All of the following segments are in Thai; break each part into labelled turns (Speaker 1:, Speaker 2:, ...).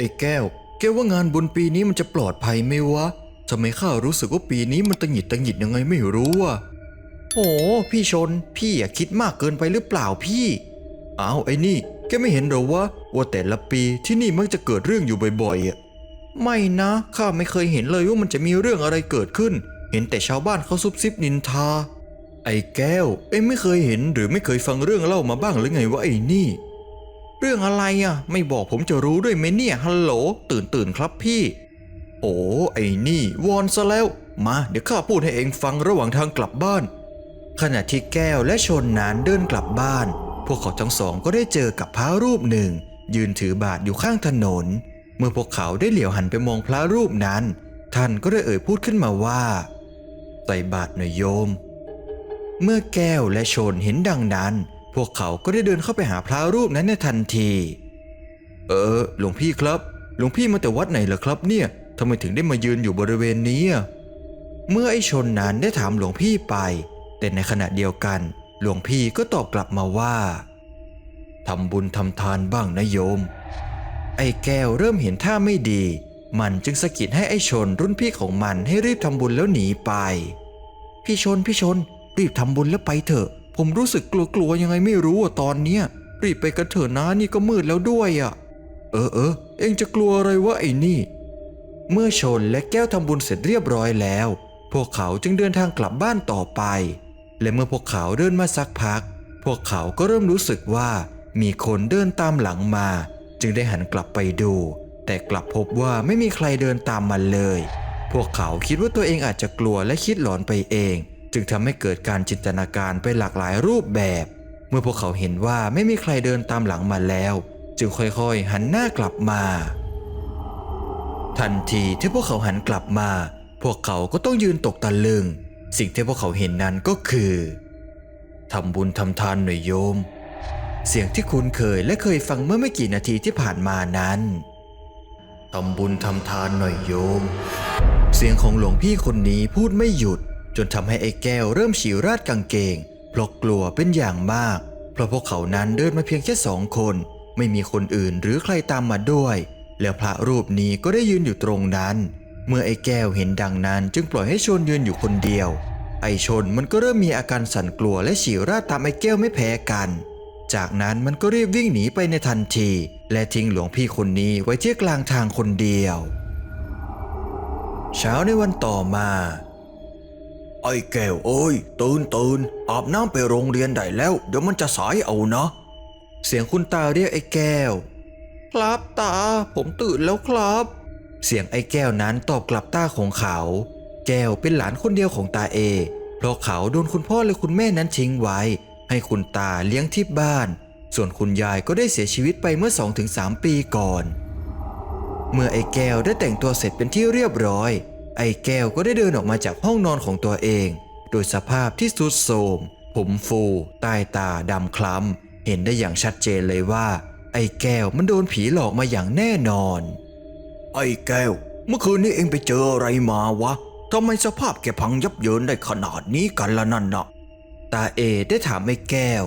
Speaker 1: ไอ้แก้ว แกว่างานบุญปีนี้มันจะปลอดภัยไหมวะทำไมข้ารู้สึกว่าปีนี้มันตังหิดตังหิดยังไงไม่รู้อะโอ้พี่ชน พี่อย่าคิดมากเกินไปหรือเปล่าพี่อ้าวไอ้นี่ แกไม่เห็นเหรอวะว่าแต่ละปีที่นี่มักจะเกิดเรื่องอยู่บ่อยๆอะไม่นะข้าไม่เคยเห็นเลยว่ามันจะมีเรื่องอะไรเกิดขึ้น เห็นแต่ชาวบ้านเขาซุบซิบนินทา ไอ้แก้ว เอ็งไม่เคยเห็นหรือไม่เคยฟังเรื่องเล่ามาบ้างหรือไงวะไอ้นี่ เรื่องอะไรอะ ไม่บอกผมจะรู้ด้วยไหมเนี่ยฮัลโหล ตื่นตื่นครับพี่ โอ้ไอ้นี่วอนซะแล้ว มาเดี๋ยวข้าพูดให้เองฟังระหว่างทางกลับบ้าน ขณะที่แก้วและชนนานเดินกลับบ้าน พวกเขาทั้งสองก็ได้เจอกับพระรูปหนึ่ง ยืนถือบาทอยู่ข้างถนน เมื่อพวกเขาได้เหลียวหันไปมองพระรูปนั้น ท่านก็ได้เอ่ยพูดขึ้นมาว่าใส่บาทหน่อยโยม เมื่อแก้วและชนเห็นดังนั้น พวกเขาก็ได้เดินเข้าไปหาพระรูปนั้นในทันที เออ หลวงพี่ครับ หลวงพี่มาแต่วัดไหนเหรอครับเนี่ยทำไมถึงได้มายืนอยู่บริเวณนี้ เมื่อไอ้ชนนั้นได้ถามหลวงพี่ไป แต่ในขณะเดียวกัน หลวงพี่ก็ตอบกลับมาว่าทำบุญทำทานบ้างนะโยม ไอ้แก้วเริ่มเห็นท่าไม่ดี มันจึงสะกิดให้ไอ้ชนรุ่นพี่ของมันให้รีบทำบุญแล้วหนีไป พี่ชนพี่ชนรีบทำบุญแล้วไปเถอะ ผมรู้สึกกลัวๆยังไงไม่รู้อะตอนเนี้ยรีบไปกันเถอะนะนี่ก็มืดแล้วด้วยอะ เออเออเองจะกลัวอะไรวะไอ้นี่ เมื่อชนและแก้วทำบุญเสร็จเรียบร้อยแล้ว พวกเขาจึงเดินทางกลับบ้านต่อไป และเมื่อพวกเขาเดินมาสักพัก พวกเขาก็เริ่มรู้สึกว่ามีคนเดินตามหลังมา จึงได้หันกลับไปดู แต่กลับพบว่าไม่มีใครเดินตามมันเลย พวกเขาคิดว่าตัวเองอาจจะกลัวและคิดหลอนไปเอง จึงทำให้เกิดการจินตนาการไปหลากหลายรูปแบบ เมื่อพวกเขาเห็นว่าไม่มีใครเดินตามหลังมาแล้ว จึงค่อยๆ หันหน้ากลับมา ทันทีที่พวกเขาหันกลับมา พวกเขาก็ต้องยืนตกตะลึง สิ่งที่พวกเขาเห็นนั้นก็คือทำบุญทำทานหน่อยโยม เสียงที่คุ้นเคยและเคยฟังเมื่อไม่กี่นาทีที่ผ่านมานั้นทำบุญทำทานหน่อยโยม เสียงของหลวงพี่คนนี้พูดไม่หยุด นทำให้ไอ้แก้วเริ่มฉี่ราดกางเกงเพราะกลัวเป็นอย่างมาก เพราะพวกเขานั้นเดินมาเพียงแค่สองคน ไม่มีคนอื่นหรือใครตามมาด้วย แล้วพระรูปนี้ก็ได้ยืนอยู่ตรงนั้น เมื่อไอ้แก้วเห็นดังนั้นจึงปล่อยให้ชนยืนอยู่คนเดียว ไอ้ชนมันก็เริ่มมีอาการสั่นกลัวและฉี่ราดตามไอ้แก้วไม่แพ้กัน จากนั้นมันก็รีบวิ่งหนีไปในทันที และทิ้งหลวงพี่คนนี้ไว้ที่กลางทางคนเดียว เช้าในวันต่อมา ไอ้แก้วเอ้ย ตื่นตื่นอาบน้ำไปโรงเรียนได้แล้ว เดี๋ยวมันจะสายเอานะ เสียงคุณตาเรียกไอ้แก้ว ครับตา ผมตื่นแล้วครับ เสียงไอ้แก้วนั้นตอบกลับตาของเขา แก้วเป็นหลานคนเดียวของตาเอ เพราะเขาโดนคุณพ่อและคุณแม่นั้นทิ้งไว้ ให้คุณตาเลี้ยงที่บ้าน ส่วนคุณยายก็ได้เสียชีวิตไปเมื่อ 2-3 ปีก่อน เมื่อไอ้แก้วได้แต่งตัวเสร็จเป็นที่เรียบร้อย ไอ้แก้วก็ได้เดินออกมาจากห้องนอนของตัวเอง โดยสภาพที่สุดโทรมผมฟูใต้ตาดำคล้ำ เห็นได้อย่างชัดเจนเลยว่า ไอ้แก้วมันโดนผีหลอกมาอย่างแน่นอน ไอ้แก้ว เมื่อคืนนี้เองไปเจออะไรมาวะทำไมสภาพแกพังยับเยินได้ขนาดนี้กันละนั่นน่ะตาเอได้ถามไอ้แก้ว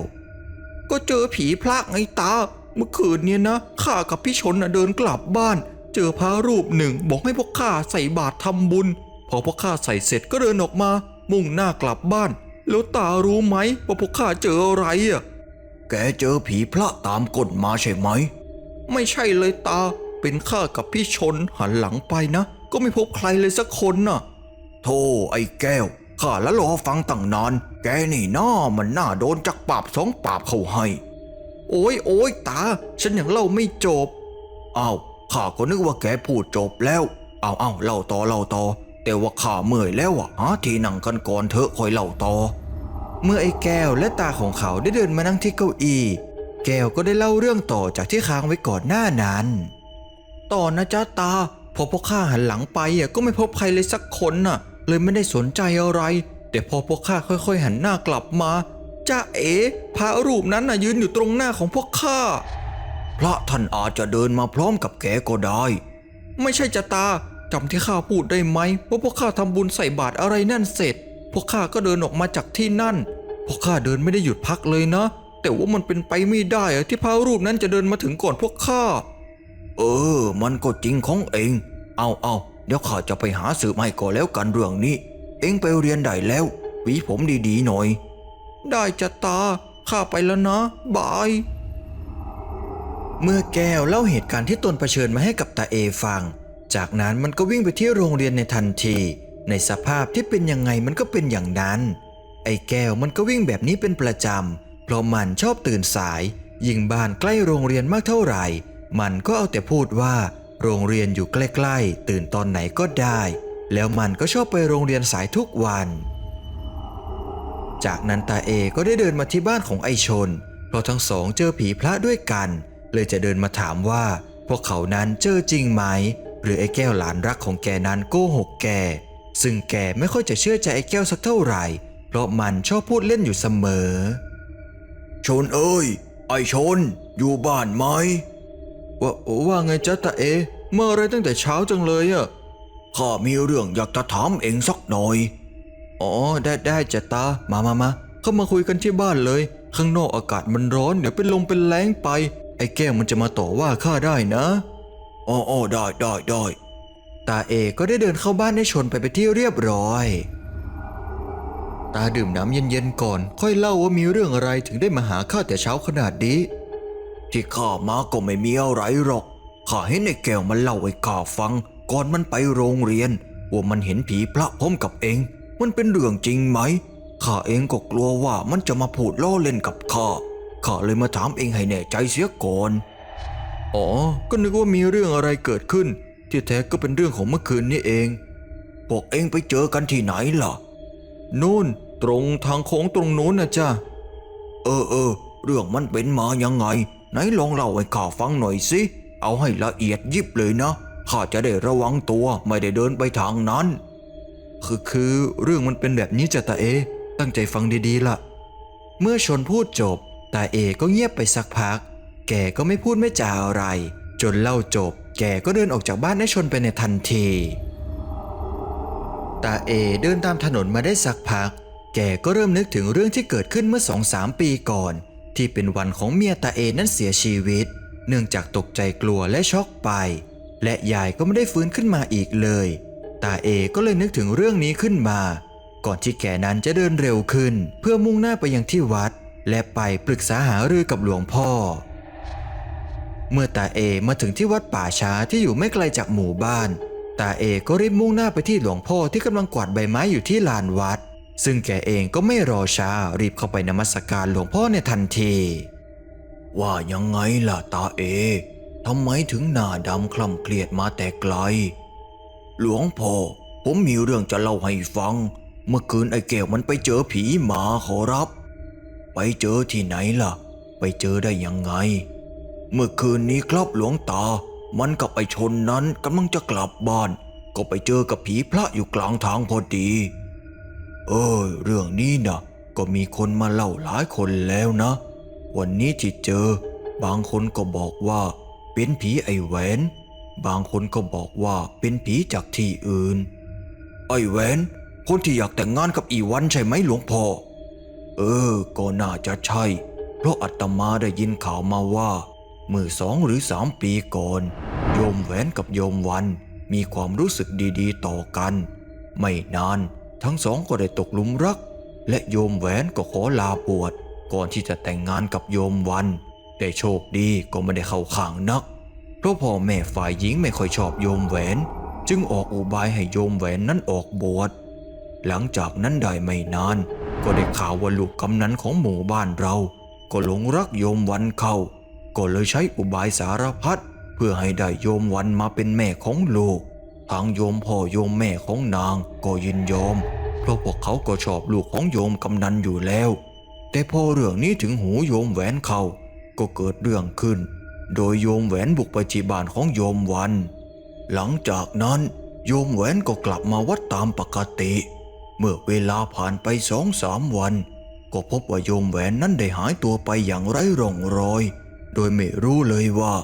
Speaker 1: ก็เจอผีพระไงตา เมื่อคืนเนี่ยนะข้ากับพี่ชนน่ะเดินกลับบ้าน เจอพระรูปหนึ่งบอกให้พวกข้าใส่บาตรทำบุญ พอพวกข้าใส่เสร็จก็เดินออกมา มุ่งหน้ากลับบ้าน แล้วตารู้ไหมว่าพวกข้าเจออะไรอะแกเจอผีพระตามกฎมาใช่ไหม ไม่ใช่เลยตา เป็นข้ากับพี่ชนหันหลังไปนะ ก็ไม่พบใครเลยสักคนน่ะโธ่ไอ้แก้วข้าแล้วรอฟังตั้งนาน แกนี่น้ามันน่าโดนจักปราบสองปราบเข้าให้ โอ้ยโอ้ยตา ฉันยังเล่าไม่จบ อ้าว ข้าก็นึกว่าแกพูดจบแล้ว เอาเอาเล่าต่อเล่าต่อ แต่ว่าข้าเมื่อยแล้วอะหาที่นั่งกันก่อนเถอะคอยเล่าต่อ เมื่อไอ้แก้วและตาของเขาได้เดินมานั่งที่เก้าอี้ แก้วก็ได้เล่าเรื่องต่อจากที่ค้างไว้ก่อนหน้านั้นต่อนะจ๊ะตา พอพวกข้าหันหลังไปอะก็ไม่พบใครเลยสักคนน่ะ เลยไม่ได้สนใจอะไร แต่พอพวกข้าค่อย ๆ หันหน้ากลับมาจ้าเอ๋พระรูปนั้นน่ะยืนอยู่ตรงหน้าของพวกข้า พระท่านอาจจะเดินมาพร้อมกับแกก็ได้ ไม่ใช่จะตาจำที่ข้าพูดได้ไหมว่าพวกข้าทำบุญใส่บาตรอะไรนั่นเสร็จ พวกข้าก็เดินออกมาจากที่นั่น พวกข้าเดินไม่ได้หยุดพักเลยนะ แต่ว่ามันเป็นไปไม่ได้อะที่พระรูปนั้นจะเดินมาถึงก่อนพวกข้า เออ มันก็จริงของเอง เอาเอาเดี๋ยวข้าจะไปหาสืบให้ก่อนแล้วกันเรื่องนี้ เองไปเรียนได้แล้วหวีผมดีๆหน่อย ได้จะตาข้าไปแล้วนะ บาย เมื่อแก้วเล่าเหตุการณ์ที่ตนเผชิญมาให้กับตาเอฟัง จากนั้นมันก็วิ่งไปที่โรงเรียนในทันที ในสภาพที่เป็นยังไงมันก็เป็นอย่างนั้น ไอ้แก้วมันก็วิ่งแบบนี้เป็นประจำ เพราะมันชอบตื่นสาย ยิ่งบ้านใกล้โรงเรียนมากเท่าไหร่ มันก็เอาแต่พูดว่า โรงเรียนอยู่ใกล้ๆ ตื่นตอนไหนก็ได้ แล้วมันก็ชอบไปโรงเรียนสายทุกวัน จากนั้นตาเอก็ได้เดินมาที่บ้านของไอชน เพราะทั้งสองเจอผีพระด้วยกัน เลยจะเดินมาถามว่า พวกเขานั้นเจอจริงไหม หรือไอ้แก้วหลานรักของแกนั้นโกหกแก ซึ่งแกไม่ค่อยจะเชื่อใจไอ้แก้วสักเท่าไหร่ เพราะมันชอบพูดเล่นอยู่เสมอ ชนเอ้ย ไอชน อยู่บ้านไหม ว่าว่าไงจ๊ะตาเอ เมื่อไรตั้งแต่เช้าจังเลยอะข้ามีเรื่องอยากจะถามเองสักหน่อย อ๋อ ได้ได้จ้ะตา มามามาเข้ามาคุยกันที่บ้านเลย ข้างนอกอากาศมันร้อนเดี๋ยวเป็นลมเป็นแรงไป ไอ้แก้วมันจะมาต่อว่าข้าได้นะอ๋ออ๋อได้ได้ได้ตาเอก็ได้เดินเข้าบ้านให้ชนไปไปที่เรียบร้อย ตาดื่มน้ำเย็นๆก่อน ค่อยเล่าว่ามีเรื่องอะไรถึงได้มาหาข้าแต่เช้าขนาดนี้ ที่ข้ามาก็ไม่มีอะไรหรอกข้าเห็นไอ้แก้วมันเล่าให้ข้าฟัง ก่อนมันไปโรงเรียนว่ามันเห็นผีพระพร้อมกับเอง มันเป็นเรื่องจริงไหมข้าเองก็กลัวว่ามันจะมาพูดล้อเล่นกับข้า ข้าเลยมาถามเองให้แน่ใจเสียก่อน อ๋อ ก็นึกว่ามีเรื่องอะไรเกิดขึ้น ที่แท้ก็เป็นเรื่องของเมื่อคืนนี้เองพวกเองไปเจอกันที่ไหนล่ะ นู่นตรงทางโค้งตรงนู้นนะจ้ะเออเออเรื่องมันเป็นมายังไง ไหนลองเล่าให้ข้าฟังหน่อยสิ เอาให้ละเอียดยิบเลยนะ ข้าจะได้ระวังตัวไม่ได้เดินไปทางนั้น คือคือเรื่องมันเป็นแบบนี้จ้ะตาเอ ตั้งใจฟังดีๆล่ะ เมื่อชนพูดจบ ตาเอก็เงียบไปสักพัก แกก็ไม่พูดไม่จาอะไร จนเล่าจบ แกก็เดินออกจากบ้านให้ชนไปในทันที ตาเอเดินตามถนนมาได้สักพัก แกก็เริ่มนึกถึงเรื่องที่เกิดขึ้นเมื่อสองสามปีก่อน ที่เป็นวันของเมียตาเอนั้นเสียชีวิต เนื่องจากตกใจกลัวและช็อกไป และยายก็ไม่ได้ฟื้นขึ้นมาอีกเลย ตาเอก็เลยนึกถึงเรื่องนี้ขึ้นมา ก่อนที่แกนั้นจะเดินเร็วขึ้น เพื่อมุ่งหน้าไปยังที่วัด และไปปรึกษาหารือกับหลวงพ่อ เมื่อตาเอมาถึงที่วัดป่าช้าที่อยู่ไม่ไกลจากหมู่บ้าน ตาเอก็รีบมุ่งหน้าไปที่หลวงพ่อที่กำลังกวาดใบไม้อยู่ที่ลานวัด ซึ่งแกเองก็ไม่รอช้ารีบเข้าไปนมัสการหลวงพ่อในทันที ว่ายังไงล่ะตาเอทำไมถึงหน้าดำคล่ำเครียดมาแต่ไกล หลวงพ่อผมมีเรื่องจะเล่าให้ฟัง เมื่อคืนไอ้แก้วมันไปเจอผีหมาขอรับ ไปเจอที่ไหนล่ะ ไปเจอได้ยังไง เมื่อคืนนี้ครับหลวงตา มันกับไอชนนั้นกำลังจะกลับบ้าน ก็ไปเจอกับผีพระอยู่กลางทางพอดี เออ เรื่องนี้นะก็มีคนมาเล่าหลายคนแล้วนะ วันนี้ที่เจอ บางคนก็บอกว่า เป็นผีไอแหวน บางคนก็บอกว่าเป็นผีจากที่อื่น ไอแหวนคนที่อยากแต่งงานกับอีวันใช่ไหมหลวงพ่อ เออ ก็น่าจะใช่ เพราะอาตมาได้ยินข่าวมาว่า เมื่อสองหรือสามปีก่อน โยมแหวนกับโยมวันมีความรู้สึกดีๆ ต่อกัน ไม่นานทั้งสองก็ได้ตกหลุมรัก และโยมแหวนก็ขอลาบวชก่อนที่จะแต่งงานกับโยมวันได้โชคดีก็ไม่ได้เข้าข้างนัก เพราะพ่อแม่ฝ่ายหญิงไม่ค่อยชอบโยมแหวน จึงออกอุบายให้โยมแหวนนั้นออกบวชหลังจากนั้นได้ไม่นาน ก็ได้ข่าวว่าลูกกำนันของหมู่บ้านเรา ก็หลงรักโยมวันเข้า ก็เลยใช้อุบายสารพัดเพื่อให้ได้โยมวันมาเป็นแม่ของลูก ทางโยมพ่อโยมแม่ของนางก็ยินยอม เพราะพวกเขาก็ชอบลูกของโยมกำนันอยู่แล้ว แต่พอเรื่องนี้ถึงหูโยมแหวนเขาก็เกิดเรื่องขึ้น โดยโยมแหวนบุกไปที่บ้านของโยมวัน หลังจากนั้นโยมแหวนก็กลับมาวัดตามปกติ เมื่อเวลาผ่านไปสองสามวัน ก็พบว่าโยมแหวนนั้นได้หายตัวไปอย่างไร้ร่องรอย โดยไม่รู้เลยว่า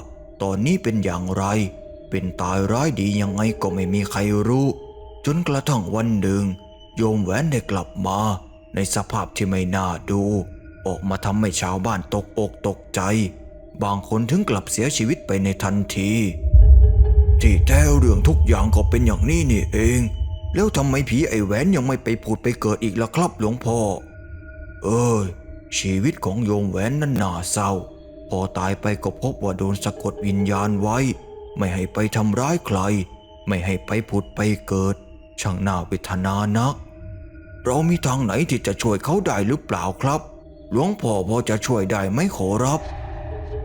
Speaker 1: ตอนนี้เป็นอย่างไร เป็นตายร้ายดียังไงก็ไม่มีใครรู้ จนกระทั่งวันหนึ่ง โยมแหวนได้กลับมา ในสภาพที่ไม่น่าดู ออกมาทำให้ชาวบ้านตกอกตกใจ บางคนถึงกลับเสียชีวิตไปในทันที ที่แท้เรื่องทุกอย่างก็เป็นอย่างนี้นี่เอง แล้วทำไมผีไอ้แหวนยังไม่ไปผุดไปเกิดอีกล่ะครับหลวงพ่อ เอ้ยชีวิตของโยมแหวนนั้นน่าเศร้า พอตายไปก็พบว่าโดนสะกดวิญญาณไว้ ไม่ให้ไปทำร้ายใคร ไม่ให้ไปผุดไปเกิด ช่างน่าเวทนานัก เรามีทางไหนที่จะช่วยเขาได้หรือเปล่าครับ หลวงพ่อพอจะช่วยได้ไหมขอรับ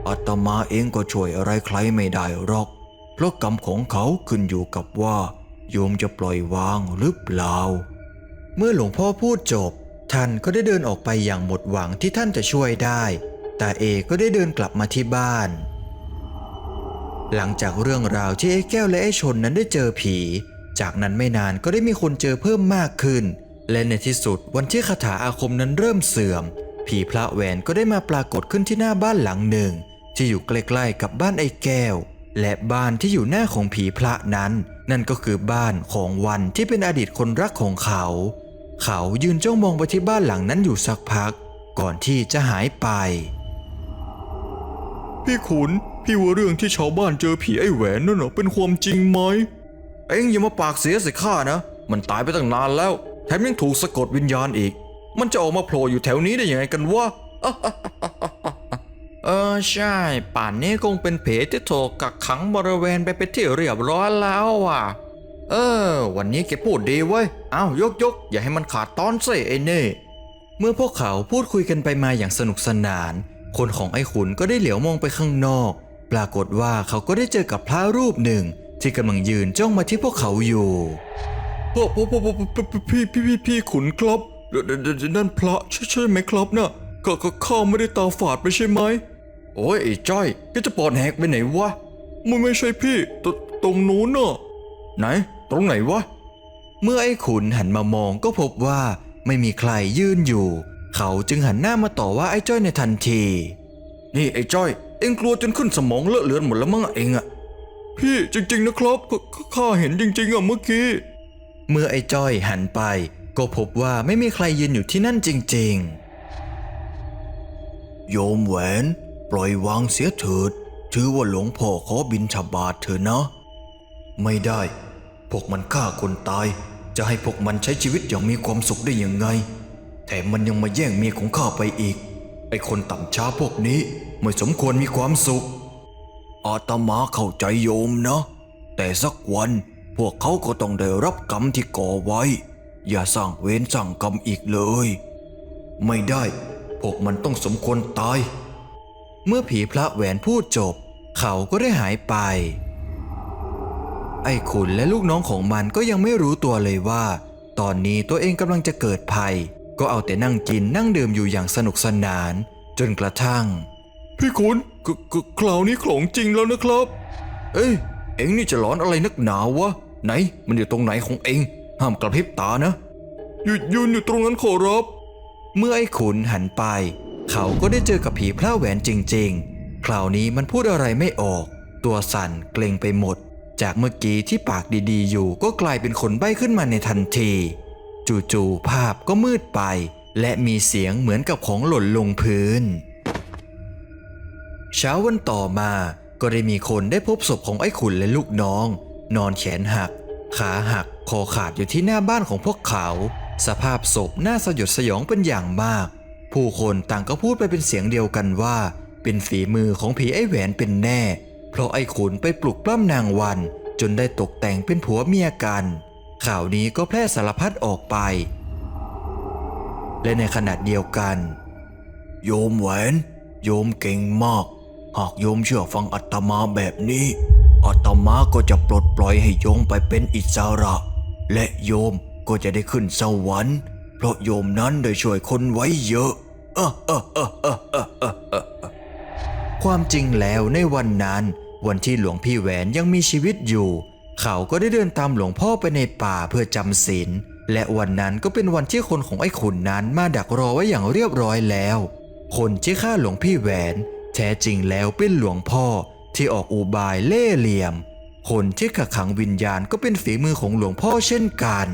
Speaker 1: อาตมาเองก็ช่วยอะไรใครไม่ได้หรอก เพราะกรรมของเขาขึ้นอยู่กับว่า โยมจะปล่อยวางหรือเปล่า เมื่อหลวงพ่อพูดจบ ท่านก็ได้เดินออกไปอย่างหมดหวังที่ท่านจะช่วยได้ แต่เอก็ได้เดินกลับมาที่บ้าน หลังจากเรื่องราวที่ไอ้แก้วและไอ้ชนนั้นได้เจอผี จากนั้นไม่นานก็ได้มีคนเจอเพิ่มมากขึ้น และในที่สุดวันที่คาถาอาคมนั้นเริ่มเสื่อม ผีพระแหวนก็ได้มาปรากฏขึ้นที่หน้าบ้านหลังหนึ่ง ที่อยู่ใกล้ๆกับบ้านไอ้แก้ว และบ้านที่อยู่หน้าของผีพระนั้น นั่นก็คือบ้านของวันที่เป็นอดีตคนรักของเขา เขายืนจ้องมองไปที่บ้านหลังนั้นอยู่สักพัก ก่อนที่จะหายไป
Speaker 2: พี่ขุนพี่ว่าเรื่องที่ชาวบ้านเจอผีไอ้แหวนนั่นน่ะเป็นความจริงไหม
Speaker 1: เอ็งอย่ามาปากเสียใส่ข้านะ มันตายไปตั้งนานแล้ว แถมยังถูกสะกดวิญญาณอีก มันจะออกมาโผล่อยู่แถวนี้ได้ยังไงกันวะ เออใช่ ป่านนี้คงเป็นเพที่ถูกกักขังบริเวณไปเป็นที่เรียบร้อยแล้วว่ะ เออ วันนี้แกพูดดีเว้ย อ้าวยกยกอย่าให้มันขาดตอนสิไอ้เน่ เมื่อพวกเขาพูดคุยกันไปมาอย่างสนุกสนาน คนของไอ้ขุนก็ได้เหลียวมองไปข้างนอก ปรากฏว่าเขาก็ได้เจอกับพระรูปหนึ่ง ที่กำลังยืนจ้องมาที่พวกเขาอยู่
Speaker 2: พ่อพ่อพ่อพ่อพี่พี่พี่พี่ขุนครับเดเดเดเดนั่นพระใช่ใช่ไหมครับน่ะก็ก็ข้าไม่ได้ตาฝาดไปใช่ไหม
Speaker 1: โอ้ยไอ้จ้อยแกจะปอดแหกไปไหนวะ
Speaker 2: มันไม่ใช่พี่ตตรงนู้นน่ะ
Speaker 1: ไหน ตรงไหนวะ เมื่อไอ้ขุนหันมามองก็พบว่าไม่มีใครยืนอยู่ เขาจึงหันหน้ามาต่อว่าไอ้จ้อยในทันที นี่ไอ้จ้อย เอ็งกลัวจนขึ้นสมองเลอะเลือนหมดแล้วมั้งอะเอ็งอะ
Speaker 2: พี่จริง ๆ นะครับขขข้าเห็นจริง ๆอะเมื่อกี้
Speaker 1: เมื่อไอ้จ้อยหันไป ก็พบว่าไม่มีใครยืนอยู่ที่นั่นจริง ๆ โยมแหวน ปล่อยวางเสียเถิด ถือว่าหลวงพ่อขอบินฉบาทเถอะนะ ไม่ได้ พวกมันฆ่าคนตาย จะให้พวกมันใช้ชีวิตอย่างมีความสุขได้ยังไง แถมมันยังมาแย่งเมียของข้าไปอีก ไอคนต่ำช้าพวกนี้ไม่สมควรมีความสุข อาตมาเข้าใจโยมนะ แต่สักวันพวกเขาก็ต้องได้รับกรรมที่ก่อไว้ อย่าสร้างเวรสร้างกรรมอีกเลย ไม่ได้ พวกมันต้องสมควรตาย เมื่อผีพระแหวนพูดจบ เขาก็ได้หายไป ไอ้ขุนและลูกน้องของมันก็ยังไม่รู้ตัวเลยว่า ตอนนี้ตัวเองกำลังจะเกิดภัย ก็เอาแต่นั่งกินนั่งดื่มอยู่อย่างสนุกสนาน จนกระทั่ง
Speaker 2: พี่ขุนกกคราวนี้ของจริงแล้วนะครับ
Speaker 1: เอ้ยเอ็งนี่จะร้อนอะไรนักหนาวะไหน มันอยู่ตรงไหนของเอ็งห้ามกระพริบตานะ
Speaker 2: หยุดยืนอยู่ตรงนั้นขอรับ
Speaker 1: เมื่อไอ้ขุนหันไป เขาก็ได้เจอกับผีพระแหวนจริงๆ คราวนี้มันพูดอะไรไม่ออก ตัวสั่นเกรงไปหมด จากเมื่อกี้ที่ปากดีๆ อยู่ก็กลายเป็นคนใบ้ขึ้นมาในทันที จู่ๆภาพก็มืดไป และมีเสียงเหมือนกับของหล่นลงพื้น เช้าวันต่อมาก็ได้มีคนได้พบศพของไอ้ขุนและลูกน้อง นอนแขนหัก ขาหักคอขาดอยู่ที่หน้าบ้านของพวกเขา สภาพศพน่าสยดสยองเป็นอย่างมาก ผู้คนต่างก็พูดไปเป็นเสียงเดียวกันว่า เป็นฝีมือของผีไอ้แหวนเป็นแน่ เพราะไอ้ขุนไปปลุกปล้ำนางวัน จนได้ตกแต่งเป็นผัวเมียกัน ข่าวนี้ก็แพร่สารพัดออกไป และในขณะเดียวกัน โยมแหวน โยมเก่งมาก หากโยมเชื่อฟังอาตมาแบบนี้อาตมาก็จะปลดปล่อยให้โยมไปเป็นอิสระ และโยมก็จะได้ขึ้นสวรรค์ เพราะโยมนั้นได้ช่วยคนไว้เยอะ ความจริงแล้วในวันนั้น วันที่หลวงพี่แหวนยังมีชีวิตอยู่ เขาก็ได้เดินตามหลวงพ่อไปในป่าเพื่อจำศีลและวันนั้นก็เป็นวันที่คนของไอ้ขุนนั้นมาดักรอไว้อย่างเรียบร้อยแล้ว คนที่ฆ่าหลวงพี่แหวน แท้จริงแล้วเป็นหลวงพ่อที่ออกอุบายเล่เหลี่ยม คนที่ขักขังวิญญาณก็เป็นฝีมือของหลวงพ่อเช่นกัน